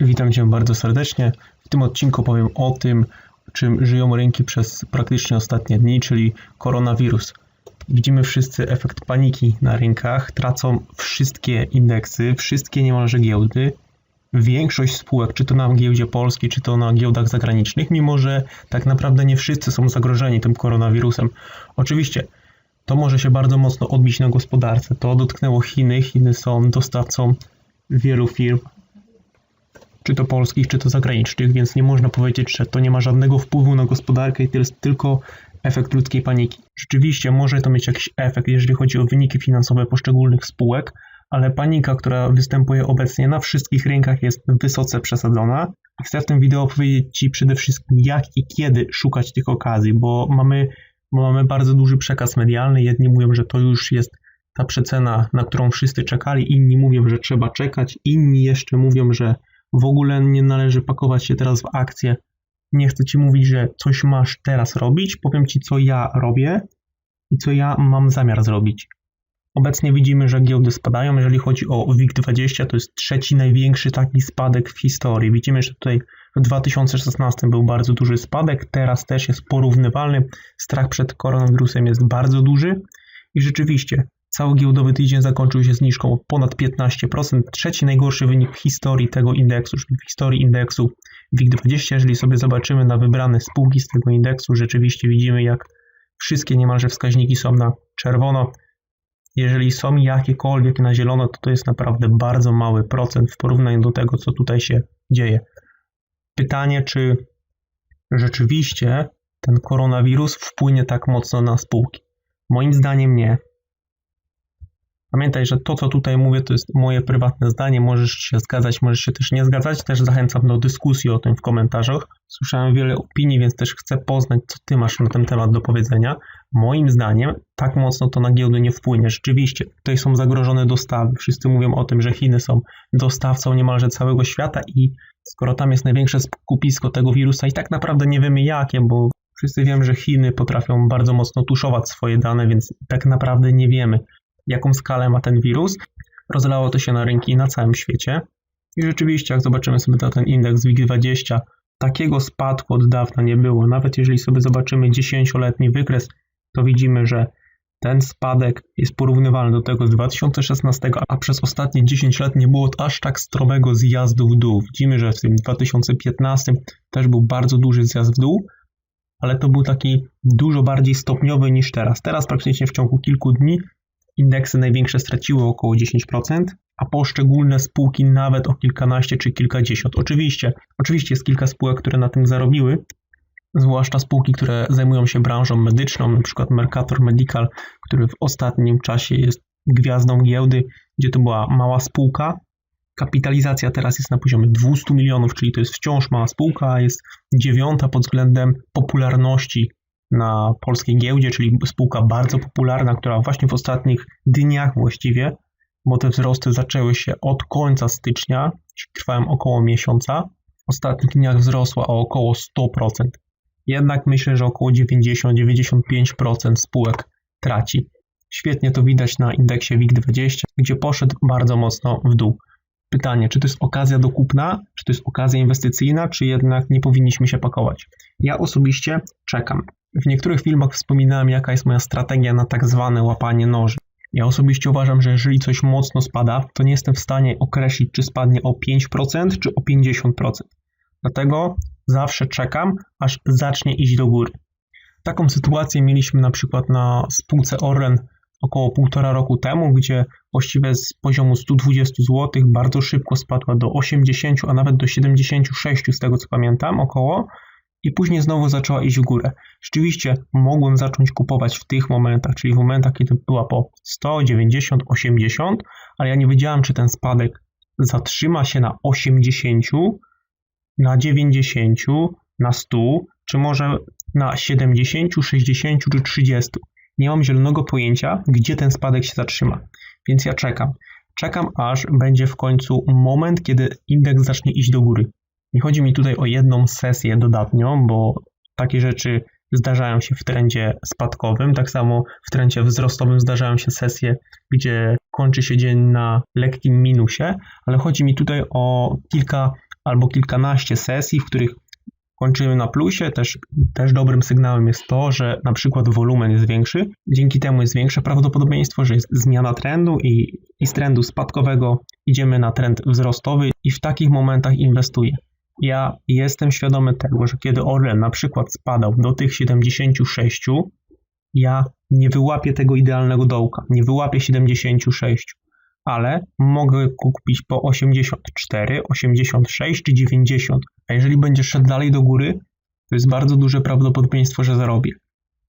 Witam Cię bardzo serdecznie. W tym odcinku powiem o tym, czym żyją rynki przez praktycznie ostatnie dni, czyli koronawirus. Widzimy wszyscy efekt paniki na rynkach, tracą wszystkie indeksy, wszystkie niemalże giełdy. Większość spółek, czy to na giełdzie polskiej, czy to na giełdach zagranicznych, mimo że tak naprawdę nie wszyscy są zagrożeni tym koronawirusem. Oczywiście to może się bardzo mocno odbić na gospodarce. To dotknęło Chiny. Chiny są dostawcą wielu firm, czy to polskich, czy to zagranicznych, więc nie można powiedzieć, że to nie ma żadnego wpływu na gospodarkę i to jest tylko efekt ludzkiej paniki. Rzeczywiście może to mieć jakiś efekt, jeżeli chodzi o wyniki finansowe poszczególnych spółek, ale panika, która występuje obecnie na wszystkich rynkach jest wysoce przesadzona. Chcę w tym wideo powiedzieć Ci przede wszystkim jak i kiedy szukać tych okazji, bo mamy, bo mamy bardzo duży przekaz medialny. Jedni mówią, że to już jest ta przecena, na którą wszyscy czekali, inni mówią, że trzeba czekać, inni jeszcze mówią, że w ogóle nie należy pakować się teraz w akcję. Nie chcę ci mówić, że coś masz teraz robić, powiem ci, co ja robię i co ja mam zamiar zrobić. Obecnie widzimy, że giełdy spadają. Jeżeli chodzi o WIG20, to jest trzeci największy taki spadek w historii. Widzimy, że tutaj w 2016 był bardzo duży spadek, teraz też jest porównywalny. Strach przed koronawirusem jest bardzo duży i rzeczywiście Cały giełdowy tydzień zakończył się zniżką ponad 15%. Trzeci najgorszy wynik w historii tego indeksu, czyli w historii indeksu WIG20. Jeżeli sobie zobaczymy na wybrane spółki z tego indeksu, rzeczywiście widzimy, jak wszystkie niemalże wskaźniki są na czerwono. Jeżeli są jakiekolwiek na zielono, to to jest naprawdę bardzo mały procent w porównaniu do tego, co tutaj się dzieje. Pytanie, czy rzeczywiście ten koronawirus wpłynie tak mocno na spółki? Moim zdaniem nie. Pamiętaj, że to, co tutaj mówię, to jest moje prywatne zdanie. Możesz się zgadzać, możesz się też nie zgadzać. Też zachęcam do dyskusji o tym w komentarzach. Słyszałem wiele opinii, więc też chcę poznać, co ty masz na ten temat do powiedzenia. Moim zdaniem, tak mocno to na giełdę nie wpłynie. Rzeczywiście, tutaj są zagrożone dostawy. Wszyscy mówią o tym, że Chiny są dostawcą niemalże całego świata i skoro tam jest największe skupisko tego wirusa i tak naprawdę nie wiemy jakie, bo wszyscy wiemy, że Chiny potrafią bardzo mocno tuszować swoje dane, więc tak naprawdę nie wiemy, jaką skalę ma ten wirus. Rozlało to się na rynki na całym świecie. I rzeczywiście, jak zobaczymy sobie ten indeks WIG20, takiego spadku od dawna nie było. Nawet jeżeli sobie zobaczymy 10-letni wykres, to widzimy, że ten spadek jest porównywalny do tego z 2016, a przez ostatnie 10 lat nie było aż tak stromego zjazdu w dół. Widzimy, że w tym 2015 też był bardzo duży zjazd w dół, ale to był taki dużo bardziej stopniowy niż teraz. Teraz praktycznie w ciągu kilku dni Indeksy największe straciły około 10%, a poszczególne spółki nawet o kilkanaście czy kilkadziesiąt. Oczywiście, oczywiście jest kilka spółek, które na tym zarobiły, zwłaszcza spółki, które zajmują się branżą medyczną, przykład Mercator Medical, który w ostatnim czasie jest gwiazdą giełdy, gdzie to była mała spółka. Kapitalizacja teraz jest na poziomie 200 milionów, czyli to jest wciąż mała spółka, jest dziewiąta pod względem popularności na polskiej giełdzie, czyli spółka bardzo popularna, która właśnie w ostatnich dniach właściwie, bo te wzrosty zaczęły się od końca stycznia, trwają około miesiąca, w ostatnich dniach wzrosła o około 100%. Jednak myślę, że około 90-95% spółek traci. Świetnie to widać na indeksie WIG20, gdzie poszedł bardzo mocno w dół. Pytanie, czy to jest okazja do kupna, czy to jest okazja inwestycyjna, czy jednak nie powinniśmy się pakować? Ja osobiście czekam. W niektórych filmach wspominałem, jaka jest moja strategia na tak zwane łapanie noży. Ja osobiście uważam, że jeżeli coś mocno spada, to nie jestem w stanie określić, czy spadnie o 5% czy o 50%. Dlatego zawsze czekam, aż zacznie iść do góry. Taką sytuację mieliśmy na przykład na spółce Orlen około półtora roku temu, gdzie właściwie z poziomu 120 zł bardzo szybko spadła do 80, a nawet do 76 z tego co pamiętam około i później znowu zaczęła iść w górę. Rzeczywiście mogłem zacząć kupować w tych momentach, czyli w momentach, kiedy była po 100, 90, 80, ale ja nie wiedziałem, czy ten spadek zatrzyma się na 80, na 90, na 100, czy może na 70, 60 czy 30. Nie mam zielonego pojęcia, gdzie ten spadek się zatrzyma, więc ja czekam. Czekam, aż będzie w końcu moment, kiedy indeks zacznie iść do góry. Nie chodzi mi tutaj o jedną sesję dodatnią, bo takie rzeczy zdarzają się w trendzie spadkowym. Tak samo w trendzie wzrostowym zdarzają się sesje, gdzie kończy się dzień na lekkim minusie, ale chodzi mi tutaj o kilka albo kilkanaście sesji, w których kończymy na plusie. Też, też dobrym sygnałem jest to, że na przykład wolumen jest większy. Dzięki temu jest większe prawdopodobieństwo, że jest zmiana trendu i, i z trendu spadkowego idziemy na trend wzrostowy i w takich momentach inwestuję. Ja jestem świadomy tego, że kiedy Orlen na przykład spadał do tych 76, ja nie wyłapię tego idealnego dołka, nie wyłapię 76, ale mogę kupić po 84, 86 czy 90, a jeżeli będzie szedł dalej do góry, to jest bardzo duże prawdopodobieństwo, że zarobię.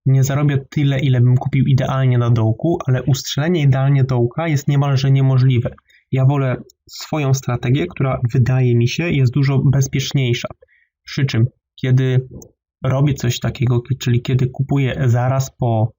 Nie zarobię tyle, ile bym kupił idealnie na dołku, ale ustrzelenie idealnie dołka jest niemalże niemożliwe. Ja wolę swoją strategię, która wydaje mi się jest dużo bezpieczniejsza. Przy czym, kiedy robię coś takiego, czyli kiedy kupuję zaraz po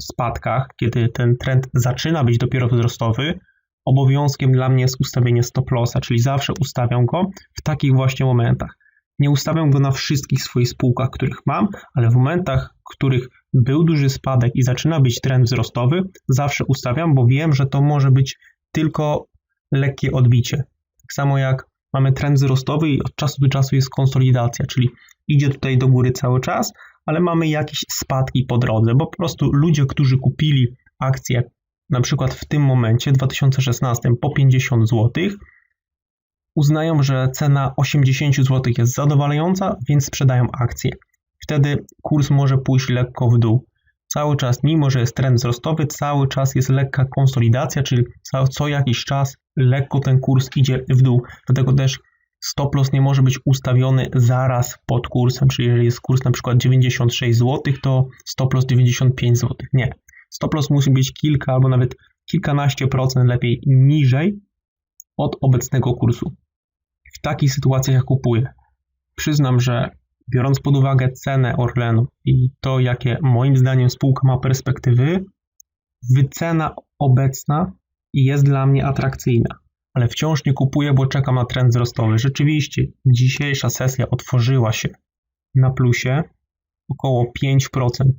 spadkach, kiedy ten trend zaczyna być dopiero wzrostowy, obowiązkiem dla mnie jest ustawienie stop lossa, czyli zawsze ustawiam go w takich właśnie momentach. Nie ustawiam go na wszystkich swoich spółkach, których mam, ale w momentach, w których był duży spadek i zaczyna być trend wzrostowy, zawsze ustawiam, bo wiem, że to może być tylko lekkie odbicie. Tak samo jak mamy trend wzrostowy i od czasu do czasu jest konsolidacja, czyli idzie tutaj do góry cały czas, ale mamy jakieś spadki po drodze, bo po prostu ludzie, którzy kupili akcje na przykład w tym momencie, w 2016 po 50 zł, uznają, że cena 80 zł jest zadowalająca, więc sprzedają akcje. Wtedy kurs może pójść lekko w dół. Cały czas, mimo że jest trend wzrostowy, cały czas jest lekka konsolidacja, czyli co jakiś czas lekko ten kurs idzie w dół. Dlatego też stop loss nie może być ustawiony zaraz pod kursem, czyli jeżeli jest kurs na przykład 96 zł, to stop loss 95 zł. Nie. Stop loss musi być kilka albo nawet kilkanaście procent lepiej niżej od obecnego kursu. W takich sytuacjach ja kupuję. Przyznam, że biorąc pod uwagę cenę Orlenu i to, jakie moim zdaniem spółka ma perspektywy, wycena obecna jest dla mnie atrakcyjna, ale wciąż nie kupuję, bo czekam na trend wzrostowy. Rzeczywiście, dzisiejsza sesja otworzyła się na plusie, około 5%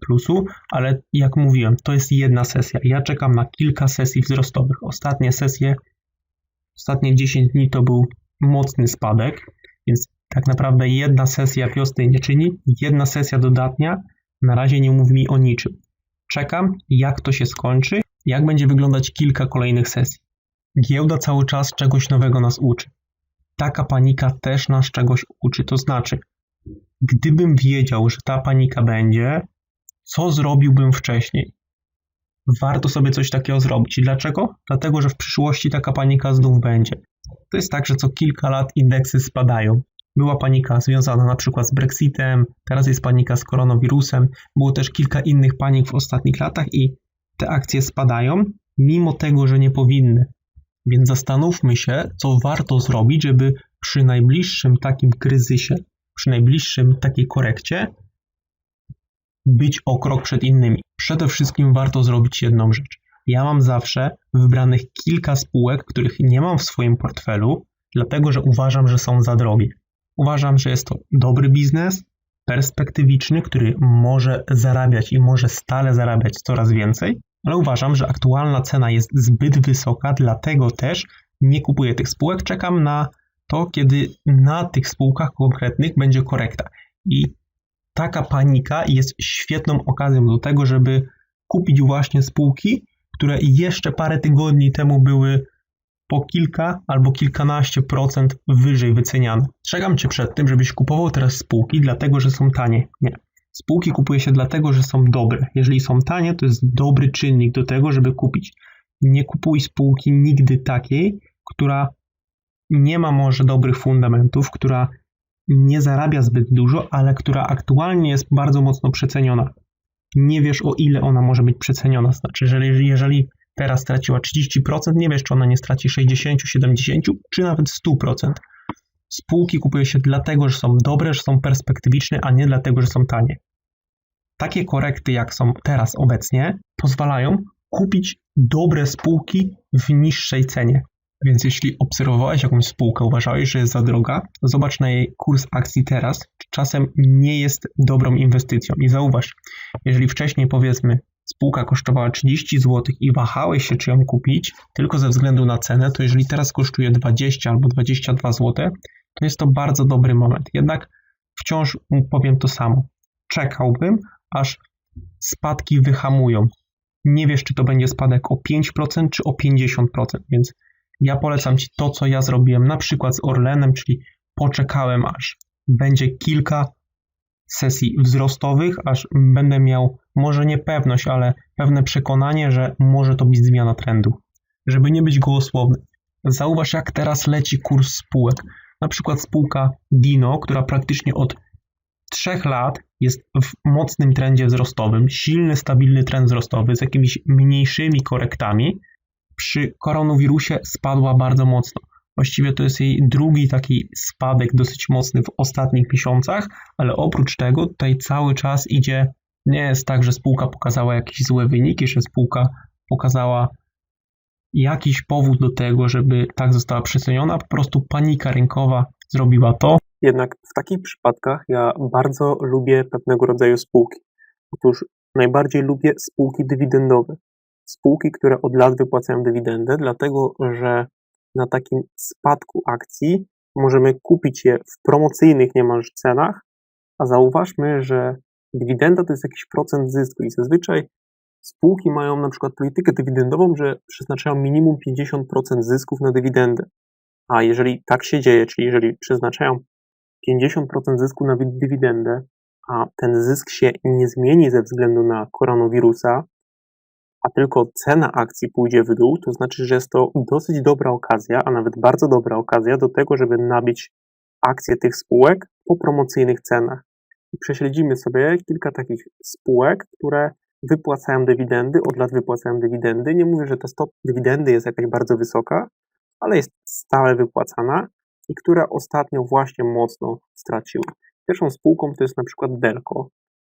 plusu, ale jak mówiłem, to jest jedna sesja. Ja czekam na kilka sesji wzrostowych. Ostatnie sesje, ostatnie 10 dni to był mocny spadek, więc tak naprawdę jedna sesja wiosny nie czyni, jedna sesja dodatnia na razie nie mówi mi o niczym. Czekam, jak to się skończy, jak będzie wyglądać kilka kolejnych sesji. Giełda cały czas czegoś nowego nas uczy. Taka panika też nas czegoś uczy, to znaczy Gdybym wiedział, że ta panika będzie, co zrobiłbym wcześniej? Warto sobie coś takiego zrobić. Dlaczego? Dlatego, że w przyszłości taka panika znów będzie. To jest tak, że co kilka lat indeksy spadają. Była panika związana na przykład z Brexitem, teraz jest panika z koronawirusem, było też kilka innych panik w ostatnich latach i te akcje spadają, mimo tego, że nie powinny. Więc zastanówmy się, co warto zrobić, żeby przy najbliższym takim kryzysie przy najbliższym takiej korekcie być o krok przed innymi. Przede wszystkim warto zrobić jedną rzecz. Ja mam zawsze wybranych kilka spółek, których nie mam w swoim portfelu, dlatego że uważam, że są za drogie. Uważam, że jest to dobry biznes, perspektywiczny, który może zarabiać i może stale zarabiać coraz więcej, ale uważam, że aktualna cena jest zbyt wysoka, dlatego też nie kupuję tych spółek. Czekam na to kiedy na tych spółkach konkretnych będzie korekta. I taka panika jest świetną okazją do tego, żeby kupić właśnie spółki, które jeszcze parę tygodni temu były po kilka albo kilkanaście procent wyżej wyceniane. Strzegam Cię przed tym, żebyś kupował teraz spółki dlatego, że są tanie. Nie. Spółki kupuje się dlatego, że są dobre. Jeżeli są tanie, to jest dobry czynnik do tego, żeby kupić. Nie kupuj spółki nigdy takiej, która nie ma może dobrych fundamentów, która nie zarabia zbyt dużo, ale która aktualnie jest bardzo mocno przeceniona. Nie wiesz o ile ona może być przeceniona. Znaczy, jeżeli, jeżeli teraz straciła 30%, nie wiesz czy ona nie straci 60, 70 czy nawet 100%. Spółki kupuje się dlatego, że są dobre, że są perspektywiczne, a nie dlatego, że są tanie. Takie korekty, jak są teraz obecnie, pozwalają kupić dobre spółki w niższej cenie. Więc jeśli obserwowałeś jakąś spółkę, uważałeś, że jest za droga, zobacz na jej kurs akcji teraz, czy czasem nie jest dobrą inwestycją. I zauważ, jeżeli wcześniej powiedzmy spółka kosztowała 30 zł i wahałeś się, czy ją kupić, tylko ze względu na cenę, to jeżeli teraz kosztuje 20 albo 22 zł, to jest to bardzo dobry moment. Jednak wciąż powiem to samo. Czekałbym, aż spadki wyhamują. Nie wiesz, czy to będzie spadek o 5% czy o 50%, więc ja polecam Ci to, co ja zrobiłem na przykład z Orlenem, czyli poczekałem, aż będzie kilka sesji wzrostowych, aż będę miał może niepewność, ale pewne przekonanie, że może to być zmiana trendu. Żeby nie być gołosłowny. Zauważ, jak teraz leci kurs spółek. Na przykład spółka Dino, która praktycznie od trzech lat jest w mocnym trendzie wzrostowym, silny, stabilny trend wzrostowy z jakimiś mniejszymi korektami, przy koronawirusie spadła bardzo mocno. Właściwie to jest jej drugi taki spadek dosyć mocny w ostatnich miesiącach, ale oprócz tego tutaj cały czas idzie, nie jest tak, że spółka pokazała jakieś złe wyniki, że spółka pokazała jakiś powód do tego, żeby tak została przeceniona, po prostu panika rynkowa zrobiła to. Jednak w takich przypadkach ja bardzo lubię pewnego rodzaju spółki. Otóż najbardziej lubię spółki dywidendowe. Spółki, które od lat wypłacają dywidendę, dlatego że na takim spadku akcji możemy kupić je w promocyjnych niemalże cenach, a zauważmy, że dywidenda to jest jakiś procent zysku i zazwyczaj spółki mają na przykład politykę dywidendową, że przeznaczają minimum 50% zysków na dywidendę. A jeżeli tak się dzieje, czyli jeżeli przeznaczają 50% zysku na dywidendę, a ten zysk się nie zmieni ze względu na koronawirusa, a tylko cena akcji pójdzie w dół, to znaczy, że jest to dosyć dobra okazja, a nawet bardzo dobra okazja do tego, żeby nabić akcje tych spółek po promocyjnych cenach. I prześledzimy sobie kilka takich spółek, które wypłacają dywidendy, od lat wypłacają dywidendy. Nie mówię, że ta stop dywidendy jest jakaś bardzo wysoka, ale jest stale wypłacana i które ostatnio właśnie mocno straciły. Pierwszą spółką to jest na przykład Delco.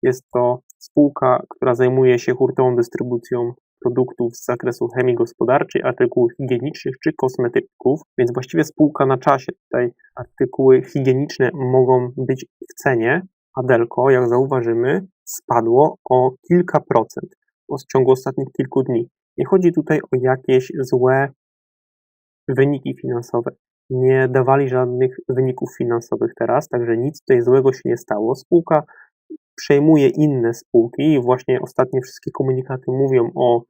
Jest to spółka, która zajmuje się hurtową dystrybucją produktów z zakresu chemii gospodarczej, artykułów higienicznych czy kosmetyków, więc właściwie spółka na czasie. Tutaj artykuły higieniczne mogą być w cenie, a Delco, jak zauważymy, spadło o kilka procent w ciągu ostatnich kilku dni. Nie chodzi tutaj o jakieś złe wyniki finansowe. Nie dawali żadnych wyników finansowych teraz, także nic tutaj złego się nie stało. Spółka przejmuje inne spółki i właśnie ostatnie wszystkie komunikaty mówią o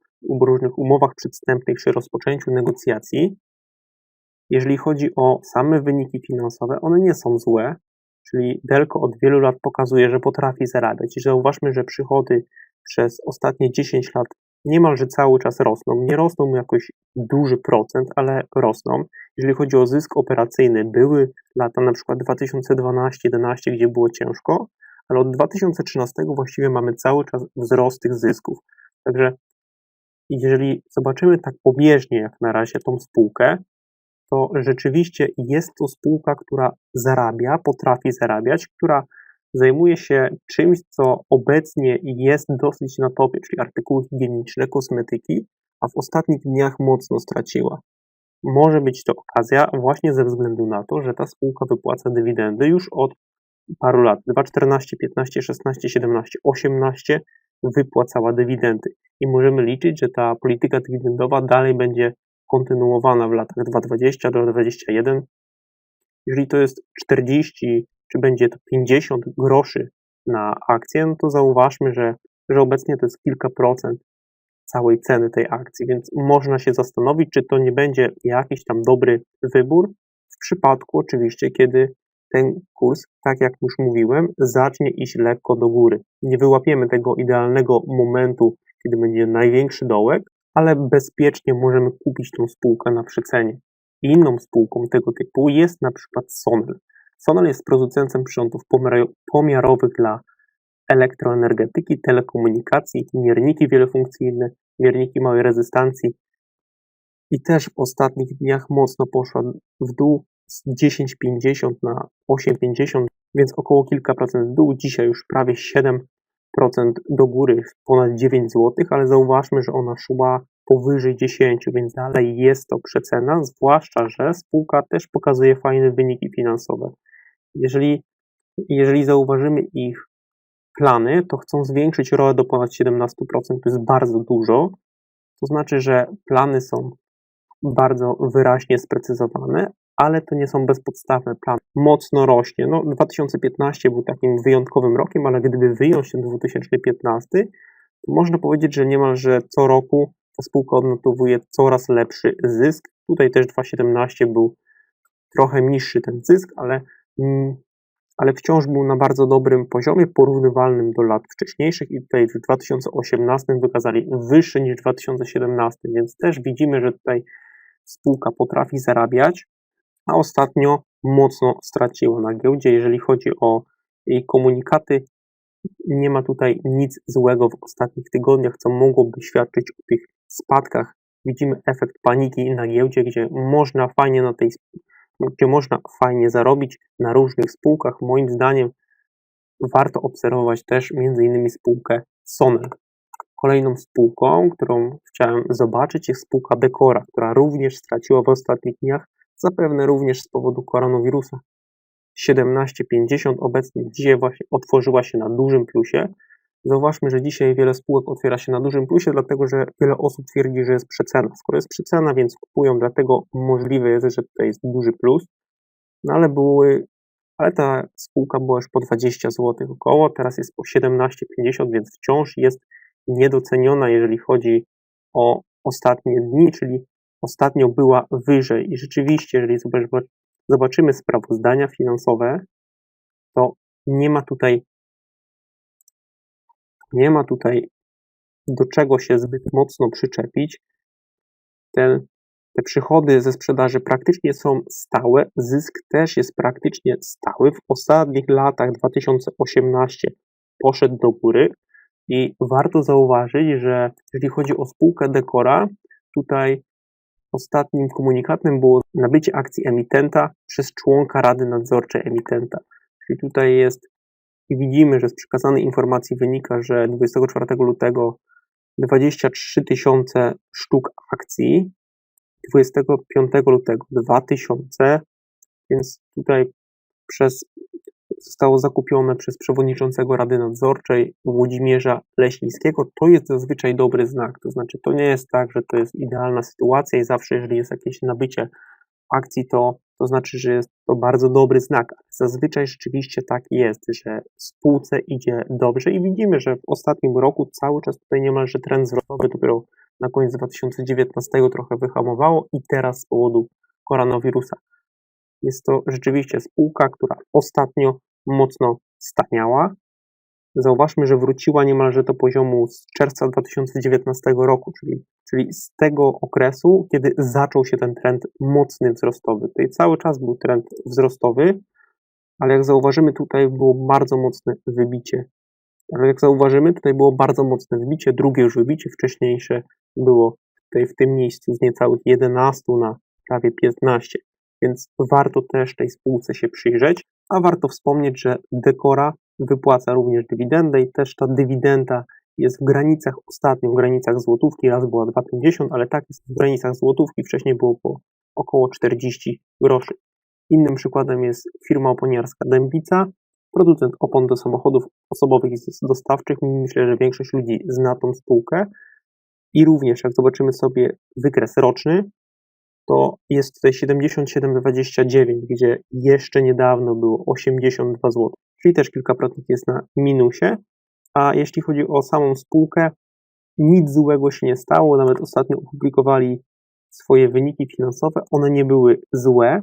różnych umowach przedstępnych czy rozpoczęciu negocjacji. Jeżeli chodzi o same wyniki finansowe, one nie są złe, czyli Delco od wielu lat pokazuje, że potrafi zarabiać i zauważmy, że przychody przez ostatnie 10 lat niemalże cały czas rosną. Nie rosną jakoś duży procent, ale rosną. Jeżeli chodzi o zysk operacyjny, były lata na przykład 2012-2011, gdzie było ciężko, ale od 2013 właściwie mamy cały czas wzrost tych zysków. Także jeżeli zobaczymy tak pobieżnie jak na razie tą spółkę, to rzeczywiście jest to spółka, która zarabia, potrafi zarabiać, która zajmuje się czymś, co obecnie jest dosyć na topie, czyli artykuły higieniczne, kosmetyki, a w ostatnich dniach mocno straciła. Może być to okazja właśnie ze względu na to, że ta spółka wypłaca dywidendy już od paru lat, 2014, 15, 16, 17, 18 wypłacała dywidendy. I możemy liczyć, że ta polityka dywidendowa dalej będzie kontynuowana w latach 2020 do 2021. Jeżeli to jest 40, czy będzie to 50 groszy na akcję, no to zauważmy, że, że obecnie to jest kilka procent całej ceny tej akcji, więc można się zastanowić, czy to nie będzie jakiś tam dobry wybór, w przypadku oczywiście, kiedy ten kurs, tak jak już mówiłem, zacznie iść lekko do góry. Nie wyłapiemy tego idealnego momentu, kiedy będzie największy dołek, ale bezpiecznie możemy kupić tą spółkę na przecenie. Inną spółką tego typu jest na przykład Sonel. Sonel jest producentem przyrządów pomiarowych dla elektroenergetyki, telekomunikacji, mierniki wielofunkcyjne, mierniki małej rezystancji i też w ostatnich dniach mocno poszła w dół z 10,50 na 8,50, więc około kilka procent w dół. Dzisiaj już prawie 7% do góry, ponad 9 zł, ale zauważmy, że ona szła powyżej 10, więc dalej jest to przecena, zwłaszcza, że spółka też pokazuje fajne wyniki finansowe. Jeżeli, jeżeli zauważymy ich plany, to chcą zwiększyć ROE do ponad 17%, to jest bardzo dużo. To znaczy, że plany są bardzo wyraźnie sprecyzowane, ale to nie są bezpodstawne plany. Mocno rośnie. No, 2015 był takim wyjątkowym rokiem, ale gdyby wyjąć ten 2015, to można powiedzieć, że niemalże co roku spółka odnotowuje coraz lepszy zysk. Tutaj też 2017 był trochę niższy ten zysk, ale, ale wciąż był na bardzo dobrym poziomie, porównywalnym do lat wcześniejszych i tutaj w 2018 wykazali wyższy niż w 2017, więc też widzimy, że tutaj spółka potrafi zarabiać, a ostatnio mocno straciła na giełdzie. Jeżeli chodzi o jej komunikaty, nie ma tutaj nic złego w ostatnich tygodniach, co mogłoby świadczyć o tych spadkach. Widzimy efekt paniki na giełdzie, gdzie można fajnie na tej gdzie można fajnie zarobić na różnych spółkach. Moim zdaniem warto obserwować też m.in. spółkę Sonel. Kolejną spółką, którą chciałem zobaczyć, jest spółka Decora, która również straciła w ostatnich dniach, zapewne również z powodu koronawirusa. 17,50 obecnie dzisiaj właśnie otworzyła się na dużym plusie. Zauważmy, że dzisiaj wiele spółek otwiera się na dużym plusie, dlatego że wiele osób twierdzi, że jest przecena. Skoro jest przecena, więc kupują, dlatego możliwe jest, że tutaj jest duży plus. No ale były, ale ta spółka była już po 20 zł około, teraz jest po 17,50, więc wciąż jest niedoceniona, jeżeli chodzi o ostatnie dni, czyli ostatnio była wyżej. I rzeczywiście, jeżeli zobaczymy sprawozdania finansowe, to nie ma tutaj nie ma tutaj do czego się zbyt mocno przyczepić. Ten, te przychody ze sprzedaży praktycznie są stałe, zysk też jest praktycznie stały. W ostatnich latach 2018 poszedł do góry i warto zauważyć, że jeżeli chodzi o spółkę Dekora, tutaj ostatnim komunikatem było nabycie akcji emitenta przez członka Rady Nadzorczej emitenta. Czyli tutaj jest i widzimy, że z przekazanej informacji wynika, że 24 lutego 23 tysiące sztuk akcji, 25 lutego 2000, więc tutaj przez, zostało zakupione przez przewodniczącego Rady Nadzorczej Włodzimierza Leśnickiego. To jest zazwyczaj dobry znak, to znaczy to nie jest tak, że to jest idealna sytuacja i zawsze jeżeli jest jakieś nabycie akcji, to, to znaczy, że jest to bardzo dobry znak. Zazwyczaj rzeczywiście tak jest, że spółce idzie dobrze i widzimy, że w ostatnim roku cały czas tutaj niemalże trend wzrostowy dopiero na koniec 2019 trochę wyhamowało i teraz z powodu koronawirusa. Jest to rzeczywiście spółka, która ostatnio mocno staniała, Zauważmy, że wróciła niemalże do poziomu z czerwca 2019 roku, czyli, czyli z tego okresu, kiedy zaczął się ten trend mocny wzrostowy. Tutaj cały czas był trend wzrostowy, ale jak zauważymy, tutaj było bardzo mocne wybicie. Ale jak zauważymy, tutaj było bardzo mocne wybicie, drugie już wybicie, wcześniejsze było tutaj w tym miejscu z niecałych 11 na prawie 15. Więc warto też tej spółce się przyjrzeć, a warto wspomnieć, że Dekora wypłaca również dywidendę i też ta dywidenda jest w granicach, ostatnio w granicach złotówki, raz była 2,50, ale tak jest w granicach złotówki, wcześniej było po około 40 groszy. Innym przykładem jest firma oponiarska Dębica, producent opon do samochodów osobowych i dostawczych. Myślę, że większość ludzi zna tą spółkę. I również, jak zobaczymy sobie wykres roczny, to jest tutaj 77,29, gdzie jeszcze niedawno było 82 zł czyli też kilka procent jest na minusie. A jeśli chodzi o samą spółkę, nic złego się nie stało. Nawet ostatnio opublikowali swoje wyniki finansowe. One nie były złe,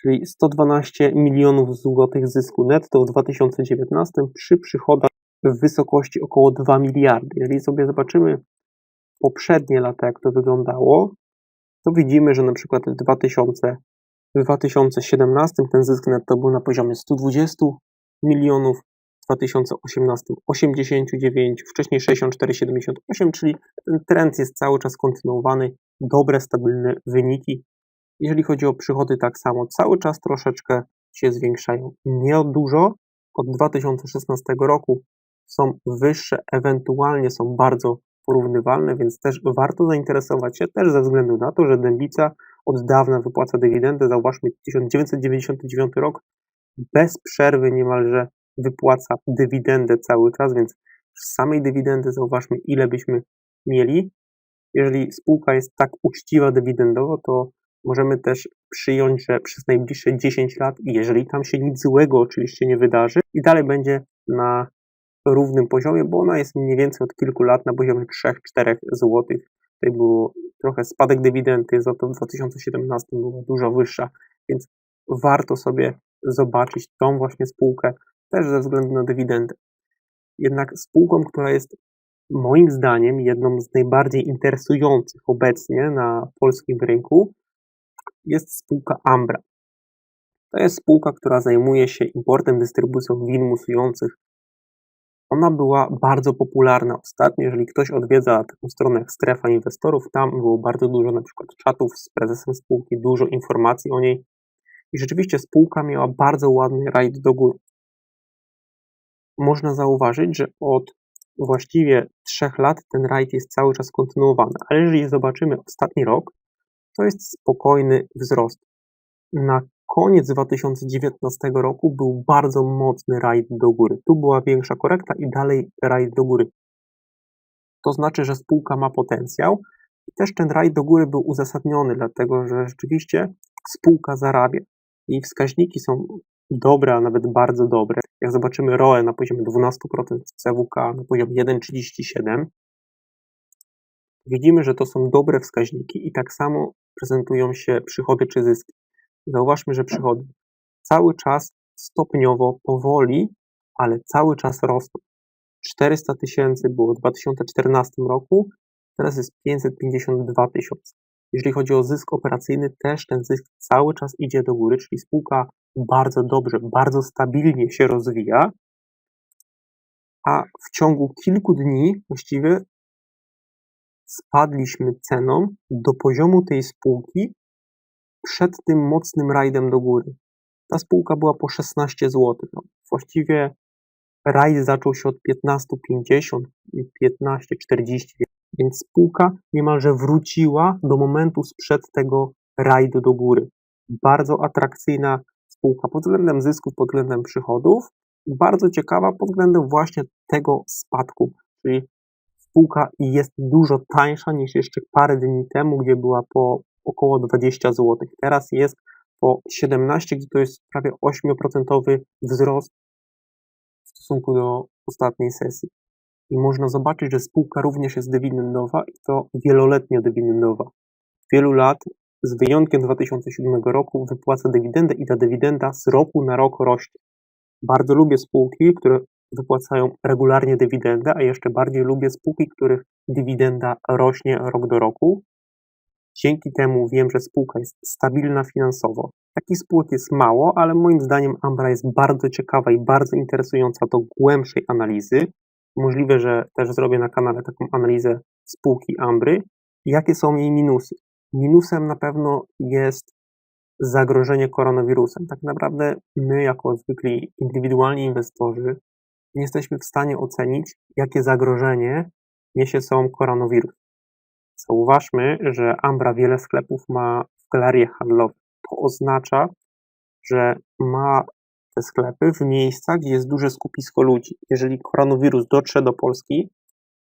czyli 112 milionów złotych zysku netto w 2019 przy przychodach w wysokości około 2 miliardy. Jeżeli sobie zobaczymy poprzednie lata, jak to wyglądało, to widzimy, że na przykład w 2000 w 2017 ten zysk netto był na poziomie 120 milionów, w 2018 89, wcześniej 64,78, czyli ten trend jest cały czas kontynuowany, dobre, stabilne wyniki. Jeżeli chodzi o przychody, tak samo, cały czas troszeczkę się zwiększają. Nie dużo, od 2016 roku są wyższe, ewentualnie są bardzo porównywalne, więc też warto zainteresować się, też ze względu na to, że Dębica od dawna wypłaca dywidendę. Zauważmy, 1999 rok bez przerwy niemalże wypłaca dywidendę cały czas, więc z samej dywidendy zauważmy, ile byśmy mieli. Jeżeli spółka jest tak uczciwa dywidendowo, to możemy też przyjąć, że przez najbliższe 10 lat, jeżeli tam się nic złego oczywiście nie wydarzy, i dalej będzie na równym poziomie, bo ona jest mniej więcej od kilku lat na poziomie 3-4 zł. Tutaj był trochę spadek dywidendy, za to w 2017 była dużo wyższa, więc warto sobie zobaczyć tą właśnie spółkę też ze względu na dywidendę. Jednak spółką, która jest moim zdaniem jedną z najbardziej interesujących obecnie na polskim rynku, jest spółka Ambra. To jest spółka, która zajmuje się importem, dystrybucją win musujących. Ona była bardzo popularna ostatnio. Jeżeli ktoś odwiedza taką stronę Strefa Inwestorów, tam było bardzo dużo na przykład czatów z prezesem spółki, dużo informacji o niej. I rzeczywiście spółka miała bardzo ładny rajd do góry. Można zauważyć, że od właściwie trzech lat ten rajd jest cały czas kontynuowany, ale jeżeli zobaczymy ostatni rok, to jest spokojny wzrost. Na koniec 2019 roku był bardzo mocny rajd do góry. Tu była większa korekta i dalej rajd do góry. To znaczy, że spółka ma potencjał i też ten rajd do góry był uzasadniony, dlatego że rzeczywiście spółka zarabia. Jej wskaźniki są dobre, a nawet bardzo dobre. Jak zobaczymy ROE na poziomie 12%, CWK na poziomie 1,37%, widzimy, że to są dobre wskaźniki i tak samo prezentują się przychody czy zyski. Zauważmy, że przychody cały czas stopniowo, powoli, ale cały czas rosną. 400 tysięcy było w 2014 roku, teraz jest 552 tysiące. Jeżeli chodzi o zysk operacyjny, też ten zysk cały czas idzie do góry, czyli spółka bardzo dobrze, bardzo stabilnie się rozwija, a w ciągu kilku dni właściwie spadliśmy ceną do poziomu tej spółki przed tym mocnym rajdem do góry. Ta spółka była po 16 zł. No, właściwie rajd zaczął się od 15,50, 15,40, więc spółka niemalże wróciła do momentu sprzed tego rajdu do góry. Bardzo atrakcyjna spółka pod względem zysków, pod względem przychodów i bardzo ciekawa pod względem właśnie tego spadku, czyli spółka jest dużo tańsza niż jeszcze parę dni temu, gdzie była po około 20 zł. Teraz jest po 17, gdzie to jest prawie 8% wzrost w stosunku do ostatniej sesji. I można zobaczyć, że spółka również jest dywidendowa i to wieloletnio dywidendowa. Wielu lat, z wyjątkiem 2007 roku, wypłaca dywidendę i ta dywidenda z roku na rok rośnie. Bardzo lubię spółki, które wypłacają regularnie dywidendę, a jeszcze bardziej lubię spółki, których dywidenda rośnie rok do roku. Dzięki temu wiem, że spółka jest stabilna finansowo. Takich spółek jest mało, ale moim zdaniem Ambra jest bardzo ciekawa i bardzo interesująca do głębszej analizy. Możliwe, że też zrobię na kanale taką analizę spółki Ambry. Jakie są jej minusy? Minusem na pewno jest zagrożenie koronawirusem. Tak naprawdę my, jako zwykli indywidualni inwestorzy, nie jesteśmy w stanie ocenić, jakie zagrożenie niesie sobą koronawirus. Zauważmy, że Ambra wiele sklepów ma w galeriach handlowych. To oznacza, że ma te sklepy w miejscach, gdzie jest duże skupisko ludzi. Jeżeli koronawirus dotrze do Polski,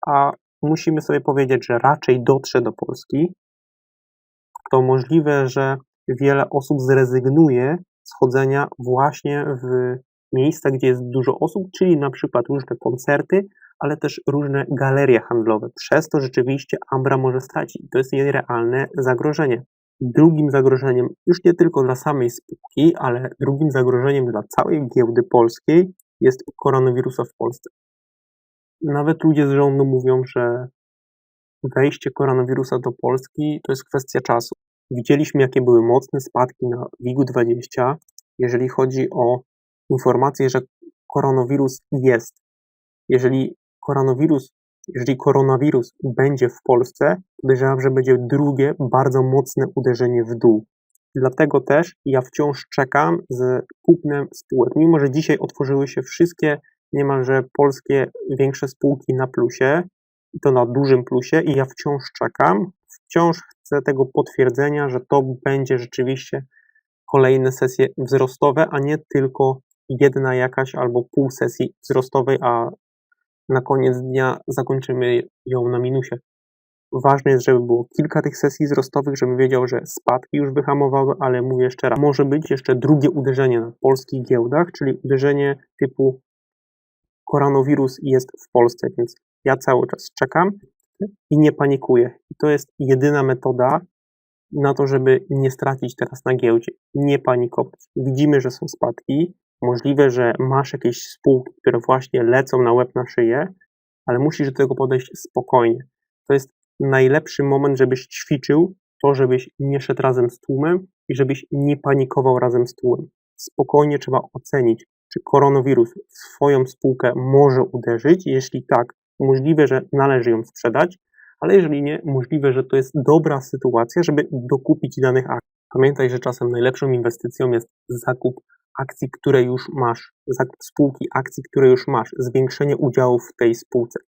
a musimy sobie powiedzieć, że raczej dotrze do Polski, to możliwe, że wiele osób zrezygnuje z chodzenia właśnie w miejsca, gdzie jest dużo osób, czyli na przykład różne koncerty, ale też różne galerie handlowe. Przez to rzeczywiście Ambra może stracić. To jest jej realne zagrożenie. Drugim zagrożeniem, już nie tylko dla samej spółki, ale drugim zagrożeniem dla całej giełdy polskiej jest koronawirusa w Polsce. Nawet ludzie z rządu mówią, że wejście koronawirusa do Polski to jest kwestia czasu. Widzieliśmy, jakie były mocne spadki na WIG-20, jeżeli chodzi o informację, że koronawirus jest. Jeżeli koronawirus, jeżeli koronawirus będzie w Polsce, podejrzewam, że będzie drugie bardzo mocne uderzenie w dół. Dlatego też ja wciąż czekam z kupnem spółek. Mimo, że dzisiaj otworzyły się wszystkie niemalże polskie większe spółki na plusie, i to na dużym plusie, i ja wciąż czekam, wciąż chcę tego potwierdzenia, że to będzie rzeczywiście kolejne sesje wzrostowe, a nie tylko jedna jakaś albo pół sesji wzrostowej, a na koniec dnia zakończymy ją na minusie. ważne jest, żeby było kilka tych sesji wzrostowych, żeby wiedział, że spadki już wyhamowały, ale mówię jeszcze raz, może być jeszcze drugie uderzenie na polskich giełdach, czyli uderzenie typu koronawirus jest w Polsce, więc ja cały czas czekam i nie panikuję. I to jest jedyna metoda na to, żeby nie stracić teraz na giełdzie. Nie panikować. Widzimy, że są spadki. Możliwe, że masz jakieś spółki, które właśnie lecą na łeb na szyję, ale musisz do tego podejść spokojnie. To jest najlepszy moment, żebyś ćwiczył to, żebyś nie szedł razem z tłumem i żebyś nie panikował razem z tłumem. Spokojnie trzeba ocenić, czy koronawirus swoją spółkę może uderzyć. Jeśli tak, możliwe, że należy ją sprzedać, ale jeżeli nie, możliwe, że to jest dobra sytuacja, żeby dokupić danych akcji. Pamiętaj, że czasem najlepszą inwestycją jest zakup akcji, które już masz, zakup spółki akcji, które już masz, zwiększenie udziałów w tej spółce.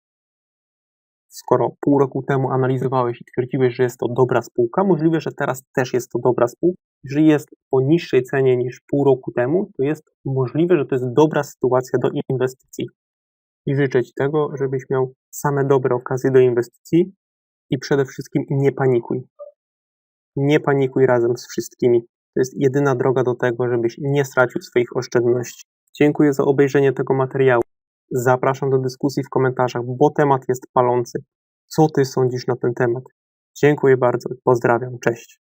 Skoro pół roku temu analizowałeś i twierdziłeś, że jest to dobra spółka, możliwe, że teraz też jest to dobra spółka. Jeżeli jest po niższej cenie niż pół roku temu, to jest możliwe, że to jest dobra sytuacja do inwestycji. I życzę Ci tego, żebyś miał same dobre okazje do inwestycji i przede wszystkim nie panikuj. Nie panikuj razem z wszystkimi. To jest jedyna droga do tego, żebyś nie stracił swoich oszczędności. Dziękuję za obejrzenie tego materiału. Zapraszam do dyskusji w komentarzach, bo temat jest palący. Co Ty sądzisz na ten temat? Dziękuję bardzo. Pozdrawiam. Cześć.